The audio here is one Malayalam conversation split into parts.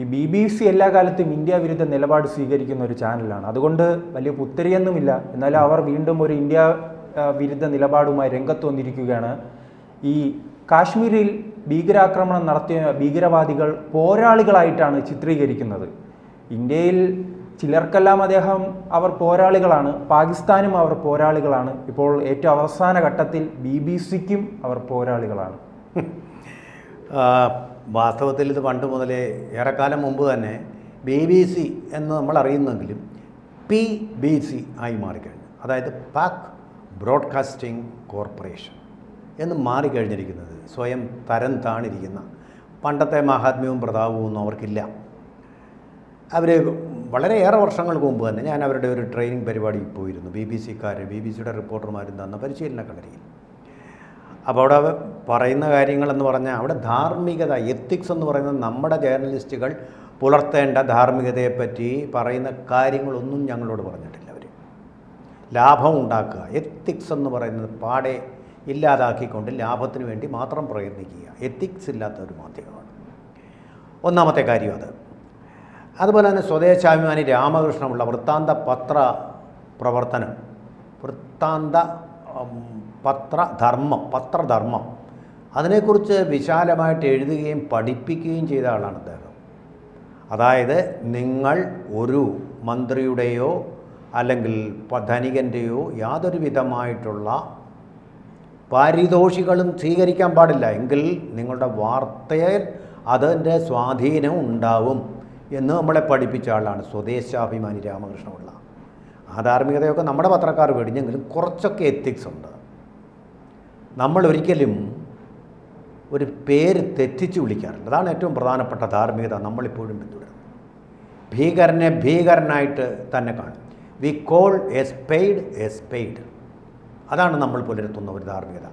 ഈ ബി ബി സി എല്ലാ കാലത്തും ഇന്ത്യ വിരുദ്ധ നിലപാട് സ്വീകരിക്കുന്ന ഒരു ചാനലാണ്. അതുകൊണ്ട് വലിയ പുത്തരിയൊന്നുമില്ല. എന്നാലും അവർ വീണ്ടും ഒരു ഇന്ത്യ വിരുദ്ധ നിലപാടുമായി രംഗത്ത് വന്നിരിക്കുകയാണ്. ഈ കാശ്മീരിൽ ഭീകരാക്രമണം നടത്തിയ ഭീകരവാദികൾ പോരാളികളായിട്ടാണ് ചിത്രീകരിക്കുന്നത്. ഇന്ത്യയിൽ ചിലർക്കെല്ലാം അദ്ദേഹം അവർ പോരാളികളാണ്. പാകിസ്ഥാനും അവർ പോരാളികളാണ്. ഇപ്പോൾ ഏറ്റവും അവസാന ഘട്ടത്തിൽ ബി ബി സിക്കും അവർ പോരാളികളാണ്. വാസ്തവത്തിൽ ഇത് പണ്ട് മുതലേ ഏറെക്കാലം മുമ്പ് തന്നെ ബി ബി സി എന്ന് നമ്മൾ അറിയുന്നെങ്കിലും പി ബി സി ആയി മാറിക്കഴിഞ്ഞു. അതായത് പാക് ബ്രോഡ്കാസ്റ്റിംഗ് കോർപ്പറേഷൻ എന്ന് മാറിക്കഴിഞ്ഞിരിക്കുന്നത് സ്വയം തരം താണിരിക്കുന്ന പണ്ടത്തെ മഹാത്മ്യവും പ്രതാപവും ഒന്നും അവർക്കില്ല. അവർ വളരെയേറെ വർഷങ്ങൾക്ക് മുമ്പ് തന്നെ ഞാൻ അവരുടെ ഒരു ട്രെയിനിങ് പരിപാടിയിൽ പോയിരുന്നു. ബി ബി സിക്കാർ ബി ബി സിയുടെ റിപ്പോർട്ടർമാരും തന്ന പരിശീലന കളരിയിൽ. അപ്പോൾ അവിടെ പറയുന്ന കാര്യങ്ങളെന്ന് പറഞ്ഞാൽ അവിടെ ധാർമ്മികത എത്തിക്സ് എന്ന് പറയുന്നത് നമ്മുടെ ജേർണലിസ്റ്റുകൾ പുലർത്തേണ്ട ധാർമ്മികതയെപ്പറ്റി പറയുന്ന കാര്യങ്ങളൊന്നും ഞങ്ങളോട് പറഞ്ഞിട്ടില്ല അവർ. ലാഭം ഉണ്ടാക്കുക എത്തിക്സ് എന്ന് പറയുന്നത് പാടെ ഇല്ലാതാക്കിക്കൊണ്ട് ലാഭത്തിന് വേണ്ടി മാത്രം പ്രയത്നിക്കുക. എത്തിക്സ് ഇല്ലാത്ത ഒരു മാധ്യമമാണ് ഒന്നാമത്തെ കാര്യം അത്. അതുപോലെ തന്നെ സ്വദേശാഭിമാനി രാമകൃഷ്ണമുള്ള വൃത്താന്ത പത്ര പ്രവർത്തനം. വൃത്താന്ത പത്രധർമ്മം പത്രധർമ്മം. അതിനെക്കുറിച്ച് വിശാലമായിട്ട് എഴുതുകയും പഠിപ്പിക്കുകയും ചെയ്ത ആളാണ് അദ്ദേഹം. അതായത് നിങ്ങൾ ഒരു മന്ത്രിയുടെയോ അല്ലെങ്കിൽ ധനികന്റെയോ യാതൊരു വിധമായിട്ടുള്ള പാരിതോഷികളും സ്വീകരിക്കാൻ പാടില്ല. എങ്കിൽ നിങ്ങളുടെ വാർത്തയിൽ അതിന്റെ സ്വാധീനം ഉണ്ടാവും എന്ന് നമ്മളെ പഠിപ്പിച്ച ആളാണ് സ്വദേശാഭിമാനി രാമകൃഷ്ണപിള്ള. ആ ധാർമ്മികതയൊക്കെ നമ്മുടെ പത്രക്കാർ വെടിഞ്ഞെങ്കിലും കുറച്ചൊക്കെ എത്തിക്സ് ഉണ്ട്. നമ്മൾ ഒരിക്കലും ഒരു പേര് തെറ്റിച്ച് വിളിക്കാറില്ല. അതാണ് ഏറ്റവും പ്രധാനപ്പെട്ട ധാർമ്മികത നമ്മളിപ്പോഴും പിന്തുടരുന്നത്. ഭീകരനെ ഭീകരനായിട്ട് തന്നെ കാണും. We call a spade a spade അതാണ് നമ്മൾ പുലർത്തുന്ന ഒരു ധാർമ്മികത.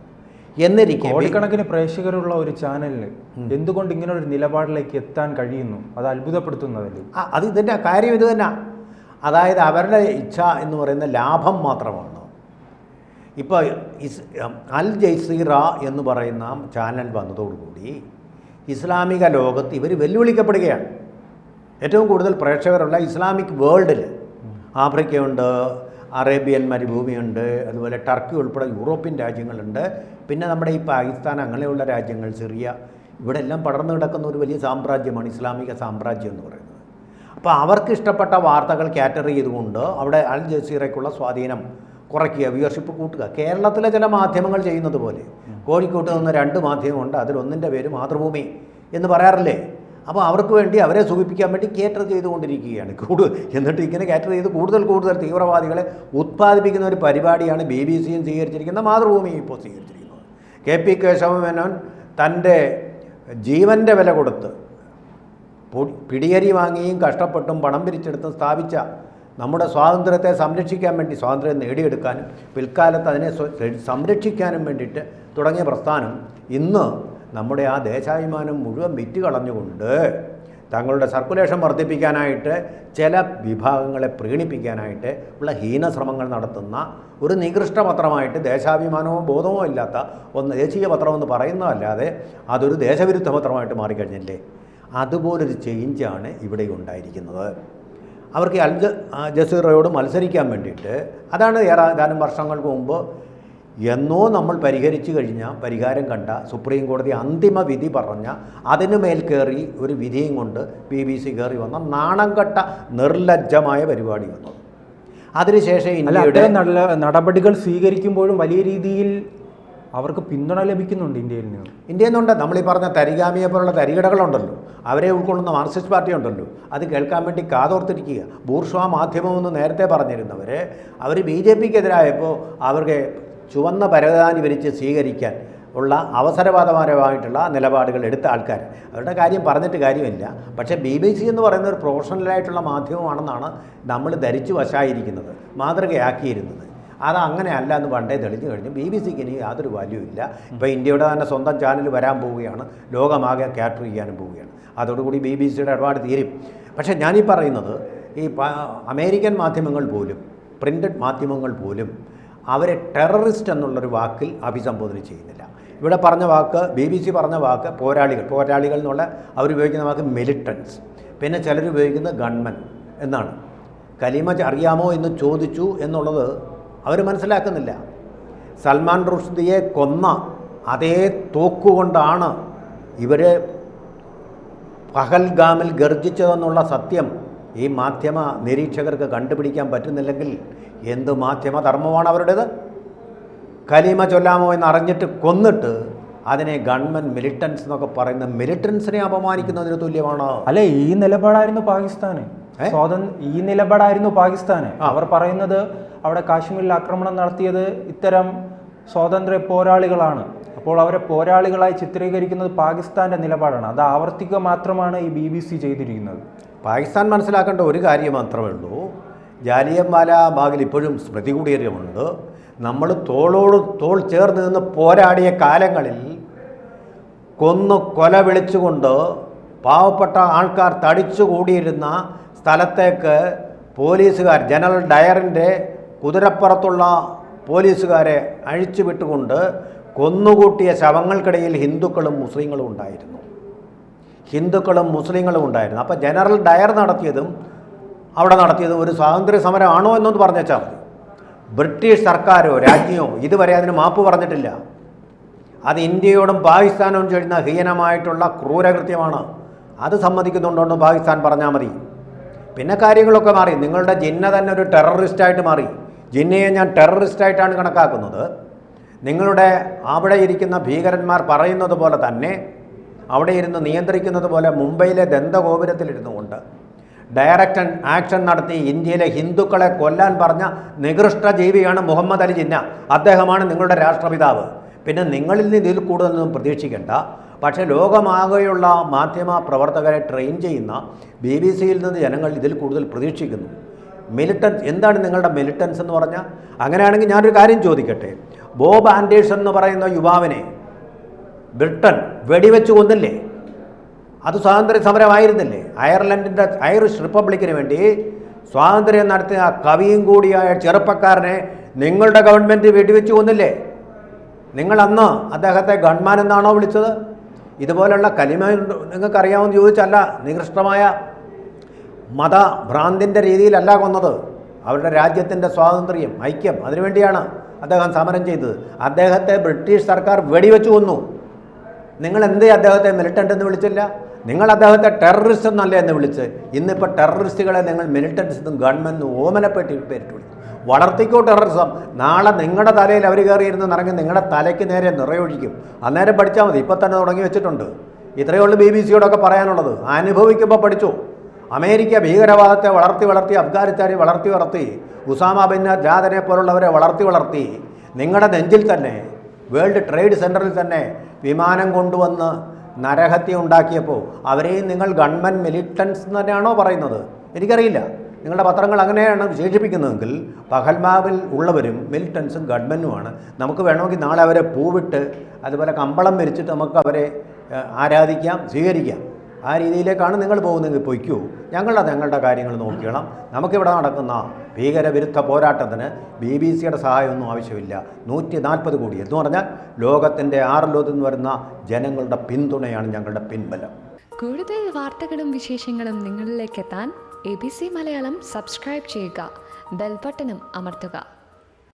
എന്നിരിക്കെ കോടിക്കണക്കിന് പ്രേക്ഷകരുള്ള ഒരു ചാനലിന് എന്തുകൊണ്ട് ഇങ്ങനെ ഒരു നിലപാടിലേക്ക് എത്താൻ കഴിയുന്നു? അത് അത്ഭുതപ്പെടുത്തുന്നതല്ലേ? ആ, അത് ഇതിന്റെ കാര്യം ഇത് തന്നെ. അതായത് അവരുടെ ഇച്ഛ എന്ന് പറയുന്ന ലാഭം മാത്രമാണ്. ഇപ്പോൾ ഇസ് അൽ ജയ്സീറ എന്ന് പറയുന്ന ചാനൽ വന്നതോടുകൂടി ഇസ്ലാമിക ലോകത്ത് ഇവർ വെല്ലുവിളിക്കപ്പെടുകയാണ്. ഏറ്റവും കൂടുതൽ പ്രേക്ഷകരുള്ള ഇസ്ലാമിക് വേൾഡിൽ ആഫ്രിക്കയുണ്ട് അറേബ്യൻ മരുഭൂമിയുണ്ട് അതുപോലെ ടർക്കി ഉൾപ്പെടെ യൂറോപ്യൻ രാജ്യങ്ങളുണ്ട്. പിന്നെ നമ്മുടെ ഈ പാകിസ്ഥാൻ അങ്ങനെയുള്ള രാജ്യങ്ങൾ സിറിയ ഇവിടെ എല്ലാം പടർന്നു കിടക്കുന്ന ഒരു വലിയ സാമ്രാജ്യമാണ് ഇസ്ലാമിക സാമ്രാജ്യം എന്ന് പറയുന്നത്. അപ്പോൾ അവർക്ക് ഇഷ്ടപ്പെട്ട വാർത്തകൾ കാറ്റർ ചെയ്തുകൊണ്ട് അവിടെ അൽ ജസീറയ്ക്കുള്ള സ്വാധീനം കുറയ്ക്കുക വ്യൂവർഷിപ്പ് കൂട്ടുക. കേരളത്തിലെ ചില മാധ്യമങ്ങൾ ചെയ്യുന്നത് പോലെ കോഴിക്കോട്ട് നിന്ന് രണ്ട് മാധ്യമമുണ്ട് അതിലൊന്നിന്റെ പേര് മാതൃഭൂമി എന്ന് പറയാറില്ലേ? അപ്പോൾ അവർക്ക് വേണ്ടി അവരെ സൂചിപ്പിക്കാൻ വേണ്ടി കേറ്റർ ചെയ്തുകൊണ്ടിരിക്കുകയാണ്. കൂടുതൽ എന്നിട്ട് ഇങ്ങനെ കേറ്റർ ചെയ്ത് കൂടുതൽ കൂടുതൽ തീവ്രവാദികളെ ഉത്പാദിപ്പിക്കുന്ന ഒരു പരിപാടിയാണ് ബി ബി സിയും സ്വീകരിച്ചിരിക്കുന്ന മാതൃഭൂമിയും ഇപ്പോൾ സ്വീകരിച്ചിരിക്കുന്നത്. കെ പി കേശവമേനോൻ തന്റെ ജീവന്റെ വില കൊടുത്ത് പിടിയരി വാങ്ങിയും കഷ്ടപ്പെട്ടും പണം പിരിച്ചെടുത്തും സ്ഥാപിച്ച നമ്മുടെ സ്വാതന്ത്ര്യത്തെ സംരക്ഷിക്കാൻ വേണ്ടി സ്വാതന്ത്ര്യം നേടിയെടുക്കാനും പിൽക്കാലത്ത് അതിനെ സംരക്ഷിക്കാനും വേണ്ടിയിട്ട് തുടങ്ങിയ പ്രസ്ഥാനം ഇന്ന് നമ്മുടെ ആ ദേശാഭിമാനം മുഴുവൻ വിറ്റ് കളഞ്ഞുകൊണ്ട് തങ്ങളുടെ സർക്കുലേഷൻ വർദ്ധിപ്പിക്കാനായിട്ട് ചില വിഭാഗങ്ങളെ പ്രീണിപ്പിക്കാനായിട്ട് ഉള്ള ഹീനശ്രമങ്ങൾ നടത്തുന്ന ഒരു നികൃഷ്ട പത്രമായിട്ട് ദേശാഭിമാനമോ ബോധമോ ഇല്ലാത്ത ഒന്ന് ദേശീയ പത്രമെന്ന് പറയുന്നതല്ലാതെ അതൊരു ദേശവിരുദ്ധ പത്രമായിട്ട് മാറിക്കഴിഞ്ഞില്ലേ? അതുപോലൊരു ചേഞ്ചാണ് ഇവിടെ ഉണ്ടായിരിക്കുന്നത് അവർക്ക് അൽ ജസീറയോട് മത്സരിക്കാൻ വേണ്ടിയിട്ട് അതാണ് ഏതാനും വർഷങ്ങൾക്ക് മുമ്പ് എന്നോ നമ്മൾ പരിഹരിച്ചു കഴിഞ്ഞ പരിഹാരം കണ്ട സുപ്രീം കോടതി അന്തിമ വിധി പറഞ്ഞ അതിനു മേൽ കയറി ഒരു വിധിയും കൊണ്ട് പി ബി സി കയറി വന്ന നാണം കെട്ട നിർലജ്ജമായ പരിപാടി വന്നു. അതിനുശേഷം ഇന്ത്യയുടെ നടപടികൾ സ്വീകരിക്കുമ്പോഴും വലിയ രീതിയിൽ അവർക്ക് പിന്തുണ ലഭിക്കുന്നുണ്ട് ഇന്ത്യയിൽ നിന്ന്. ഇന്ത്യയിൽ നിന്നുണ്ട്. നമ്മൾ ഈ പറഞ്ഞ തരികാമിയെ പോലുള്ള തരികിടകളുണ്ടല്ലോ. അവരെ ഉൾക്കൊള്ളുന്ന മാർക്സിസ്റ്റ് പാർട്ടി ഉണ്ടല്ലോ അത് കേൾക്കാൻ വേണ്ടി കാതോർത്തിരിക്കുക. ബൂർഷ്വാ മാധ്യമമെന്ന് നേരത്തെ പറഞ്ഞിരുന്നവർ അവർ ബി ജെ പിക്കെതിരായപ്പോൾ അവർക്ക് ചുവന്ന പരവതാനി വിരിച്ച് സ്വീകരിക്കാൻ ഉള്ള അവസരവാദപരമായിട്ടുള്ള നിലപാടുകൾ എടുത്ത ആൾക്കാർ. അവരുടെ കാര്യം പറഞ്ഞിട്ട് കാര്യമില്ല. പക്ഷേ ബി ബി സി എന്ന് പറയുന്ന ഒരു പ്രൊഫഷണലായിട്ടുള്ള മാധ്യമമാണെന്നാണ് നമ്മൾ ധരിച്ചു വശായിരിക്കുന്നത് മാതൃകയാക്കിയിരുന്നത്. അത് അങ്ങനെ അല്ല എന്ന് പണ്ടേ തെളിഞ്ഞു കഴിഞ്ഞു. ബി ബി സിക്ക് ഇനി യാതൊരു വാല്യൂ ഇല്ല. ഇപ്പോൾ ഇന്ത്യയുടെ തന്നെ സ്വന്തം ചാനൽ വരാൻ പോവുകയാണ്. ലോകമാകെ ക്യാറ്റർ ചെയ്യാനും പോവുകയാണ്. അതോടുകൂടി ബി ബി സിയുടെ ഇടപാട് തീരും. പക്ഷേ ഞാനീ പറയുന്നത് ഈ അമേരിക്കൻ മാധ്യമങ്ങൾ പോലും പ്രിന്റഡ് മാധ്യമങ്ങൾ പോലും അവരെ ടെററിസ്റ്റ് എന്നുള്ളൊരു വാക്കിൽ അഭിസംബോധന ചെയ്യുന്നില്ല. ഇവിടെ പറഞ്ഞ വാക്ക് ബി ബി സി പറഞ്ഞ വാക്ക് പോരാളികൾ. പോരാളികൾ എന്നുള്ള അവരുപയോഗിക്കുന്ന വാക്ക് മിലിറ്റൻസ് പിന്നെ ചിലർ ഗൺമൻ എന്നാണ്. കലീമ അറിയാമോ എന്ന് ചോദിച്ചു എന്നുള്ളത് അവർ മനസ്സിലാക്കുന്നില്ല. സൽമാൻ റുഷ്ദിയെ കൊന്ന അതേ തോക്കുകൊണ്ടാണ് ഇവർ പഹൽഗാമിൽ ഗർജിച്ചതെന്നുള്ള സത്യം ഈ മാധ്യമ നിരീക്ഷകർക്ക് കണ്ടുപിടിക്കാൻ പറ്റുന്നില്ലെങ്കിൽ എന്ത് മാധ്യമ ധർമ്മമാണ് അവരുടേത്? കലീമ ചൊല്ലാമോ എന്ന് അറിഞ്ഞിട്ട് കൊന്നിട്ട് അതിനെ ഗവൺമെന്റ് മിലിറ്റൻസ് എന്നൊക്കെ പറയുന്ന മിലിറ്റൻസിനെ അപമാനിക്കുന്നതിന് തുല്യമാണ്. അല്ലെ ഈ നിലപാടായിരുന്നു പാകിസ്ഥാന്? സ്വാതന്ത്ര്യ ഈ നിലപാടായിരുന്നു പാകിസ്ഥാന്. അവർ പറയുന്നത് അവിടെ കാശ്മീരിൽ ആക്രമണം നടത്തിയത് ഇത്തരം സ്വാതന്ത്ര്യ പോരാളികളാണ്. അപ്പോൾ അവരെ പോരാളികളായി ചിത്രീകരിക്കുന്നത് പാകിസ്ഥാന്റെ നിലപാടാണ്. അത് ആവർത്തിക്കുക മാത്രമാണ് ഈ ബി ബി സി ചെയ്തിരിക്കുന്നത്. പാകിസ്ഥാൻ മനസ്സിലാക്കേണ്ട ഒരു കാര്യം മാത്രമേ ഉള്ളൂ. ജാലിയൻവാല ബാഗിൽ ഇപ്പോഴും സ്മൃതി കുടീരമുണ്ട് നമ്മൾ തോളോട് തോൾ ചേർന്ന് നിന്ന് പോരാടിയ കാലങ്ങളിൽ കൊന്ന് കൊല വിളിച്ചുകൊണ്ട് പാവപ്പെട്ട ആൾക്കാർ തടിച്ചു കൂടിയിരുന്ന സ്ഥലത്തേക്ക് പോലീസുകാർ ജനറൽ ഡയറിന്റെ കുതിരപ്പുറത്തുള്ള പോലീസുകാരെ അഴിച്ചുവിട്ടുകൊണ്ട് കൊന്നുകൂട്ടിയ ശവങ്ങൾക്കിടയിൽ ഹിന്ദുക്കളും മുസ്ലിങ്ങളും ഉണ്ടായിരുന്നു. ഹിന്ദുക്കളും മുസ്ലിങ്ങളും ഉണ്ടായിരുന്നു. അപ്പോൾ ജനറൽ ഡയർ നടത്തിയതും അവിടെ നടത്തിയതും ഒരു സ്വാതന്ത്ര്യ സമരമാണോ എന്നൊന്ന് പറഞ്ഞേച്ചാൽ മതി. ബ്രിട്ടീഷ് സർക്കാരോ രാജ്യമോ ഇതുവരെ അതിന് മാപ്പ് പറഞ്ഞിട്ടില്ല. അത് ഇന്ത്യയോടും പാകിസ്ഥാനോടും ചെയ്യുന്ന ഹീനമായിട്ടുള്ള ക്രൂരകൃത്യമാണ്. അത് സമ്മതിക്കുന്നുണ്ടോന്ന് പാകിസ്ഥാൻ പറഞ്ഞാൽ മതി. പിന്നെ കാര്യങ്ങളൊക്കെ മാറി. നിങ്ങളുടെ ജിന്ന തന്നെ ഒരു ടെററിസ്റ്റായിട്ട് മാറി. ജിന്നയെ ഞാൻ ടെററിസ്റ്റായിട്ടാണ് കണക്കാക്കുന്നത്. നിങ്ങളുടെ അവിടെ ഇരിക്കുന്ന ഭീകരന്മാർ പറയുന്നത് പോലെ തന്നെ അവിടെ ഇരുന്ന് നിയന്ത്രിക്കുന്നത് പോലെ മുംബൈയിലെ ദന്തഗോപുരത്തിലിരുന്നു കൊണ്ട് ഡയറക്റ്റ് ആക്ഷൻ നടത്തി ഇന്ത്യയിലെ ഹിന്ദുക്കളെ കൊല്ലാൻ പറഞ്ഞ നികൃഷ്ട ജീവിയാണ് മുഹമ്മദ് അലി ജിന്ന. അദ്ദേഹമാണ് നിങ്ങളുടെ രാഷ്ട്രപിതാവ്. പിന്നെ നിങ്ങളിൽ നിന്ന് ഇതിൽ കൂടുതലൊന്നും പ്രതീക്ഷിക്കേണ്ട. പക്ഷേ ലോകമാകെയുള്ള മാധ്യമ പ്രവർത്തകരെ ട്രെയിൻ ചെയ്യുന്ന ബി ബി സിയിൽ നിന്ന് ജനങ്ങൾ ഇതിൽ കൂടുതൽ പ്രതീക്ഷിക്കുന്നു. മിലിറ്റൻസ് എന്താണ് നിങ്ങളുടെ മിലിറ്റൻസ് എന്ന് പറഞ്ഞാൽ അങ്ങനെയാണെങ്കിൽ ഞാനൊരു കാര്യം ചോദിക്കട്ടെ. ബോബ് ആൻഡേഴ്സൺ എന്ന് പറയുന്ന യുവാവിനെ ബ്രിട്ടൻ വെടിവെച്ച് കൊന്നില്ലേ? അത് സ്വാതന്ത്ര്യ സമരമായിരുന്നില്ലേ? അയർലൻഡിന്റെ ഐറിഷ് റിപ്പബ്ലിക്കിന് വേണ്ടി സ്വാതന്ത്ര്യം നടത്തിയ ആ കവിയും കൂടിയായ ചെറുപ്പക്കാരനെ നിങ്ങളുടെ ഗവൺമെന്റ് വെടിവെച്ച് കൊന്നില്ലേ? നിങ്ങൾ അന്ന് അദ്ദേഹത്തെ ഗൺമാൻ എന്നാണോ വിളിച്ചത്? ഇതുപോലുള്ള കലിമ നിങ്ങൾക്കറിയാമെന്ന് ചോദിച്ചല്ല നികൃഷ്ടമായ മതഭ്രാന്തിന്റെ രീതിയിലല്ല കൊന്നത്. അവരുടെ രാജ്യത്തിന്റെ സ്വാതന്ത്ര്യം ഐക്യം അതിനുവേണ്ടിയാണ് അദ്ദേഹം സമരം ചെയ്തത്. അദ്ദേഹത്തെ ബ്രിട്ടീഷ് സർക്കാർ വെടിവെച്ചു കൊന്നു. നിങ്ങൾ എന്തേ അദ്ദേഹത്തെ മിലിറ്റന്റ് എന്ന് വിളിച്ചില്ല? നിങ്ങൾ അദ്ദേഹത്തെ ടെററിസ്റ്റ് എന്നല്ലേ എന്ന് വിളിച്ച്? ഇന്നിപ്പോൾ ടെററിസ്റ്റുകളെ നിങ്ങൾ മിലിറ്റൻസ് എന്നും ഗവൺമെന്റ് ഓമനപ്പെട്ടി പേരിട്ട് വിളിക്കും വളർത്തിക്കോ ടെററിസം നാളെ നിങ്ങളുടെ തലയിൽ അവർ കയറിയിരുന്ന് നിറങ്ങി നിങ്ങളുടെ തലയ്ക്ക് നേരെ നിറയൊഴിക്കും. അന്നേരം പഠിച്ചാൽ മതി. ഇപ്പം തന്നെ തുടങ്ങി വെച്ചിട്ടുണ്ട്. ഇത്രയേ ഉള്ളൂ ബി ബി സിയോടൊക്കെ പറയാനുള്ളത്. അനുഭവിക്കുമ്പോൾ പഠിച്ചു. അമേരിക്ക ഭീകരവാദത്തെ വളർത്തി വളർത്തി അഫ്ഗാനിസ്ഥാനെ വളർത്തി വളർത്തി ഉസാമ ബിൻ ജാദനെ പോലുള്ളവരെ വളർത്തി വളർത്തി നിങ്ങളുടെ നെഞ്ചിൽ തന്നെ വേൾഡ് ട്രേഡ് സെന്ററിൽ തന്നെ വിമാനം കൊണ്ടുവന്ന് നരഹത്യ ഉണ്ടാക്കിയപ്പോൾ അവരെയും നിങ്ങൾ ഗവൺമെന്റ് മിലിറ്റൻസ് തന്നെയാണോ പറയുന്നത്? എനിക്കറിയില്ല. നിങ്ങളുടെ പത്രങ്ങൾ അങ്ങനെയാണ് വിശേഷിപ്പിക്കുന്നതെങ്കിൽ പഹൽമാവിൽ ഉള്ളവരും മിലിറ്റൻസും ഗവൺമെന്റുമാണ് നമുക്ക് വേണമെങ്കിൽ നാളെ അവരെ പൂവിട്ട് അതുപോലെ കമ്പളം വരിച്ചിട്ട് നമുക്ക് അവരെ ആരാധിക്കാം സ്വീകരിക്കാം. ആ രീതിയിലേക്കാണ് നിങ്ങൾ പോകുന്നതെങ്കിൽ പൊയ്ക്കൂ. ഞങ്ങളുടെ ഞങ്ങളുടെ കാര്യങ്ങൾ നോക്കിക്കണം നമുക്കിവിടെ നടക്കുന്ന ഭീകരവിരുദ്ധ പോരാട്ടത്തിന് ബി ബി സിയുടെ സഹായമൊന്നും ആവശ്യമില്ല. നൂറ്റി നാൽപ്പത് കോടി. എന്ന് പറഞ്ഞാൽ ലോകത്തിന്റെ ആറ് ലോകത്ത് വരുന്ന ജനങ്ങളുടെ പിന്തുണയാണ് ഞങ്ങളുടെ പിൻബലം. കൂടുതൽ വാർത്തകളും വിശേഷങ്ങളും നിങ്ങളിലേക്ക് എത്താൻ A B C Malayalam subscribe ചെയ്യുക. ബെൽബട്ടനും അമർത്തുക.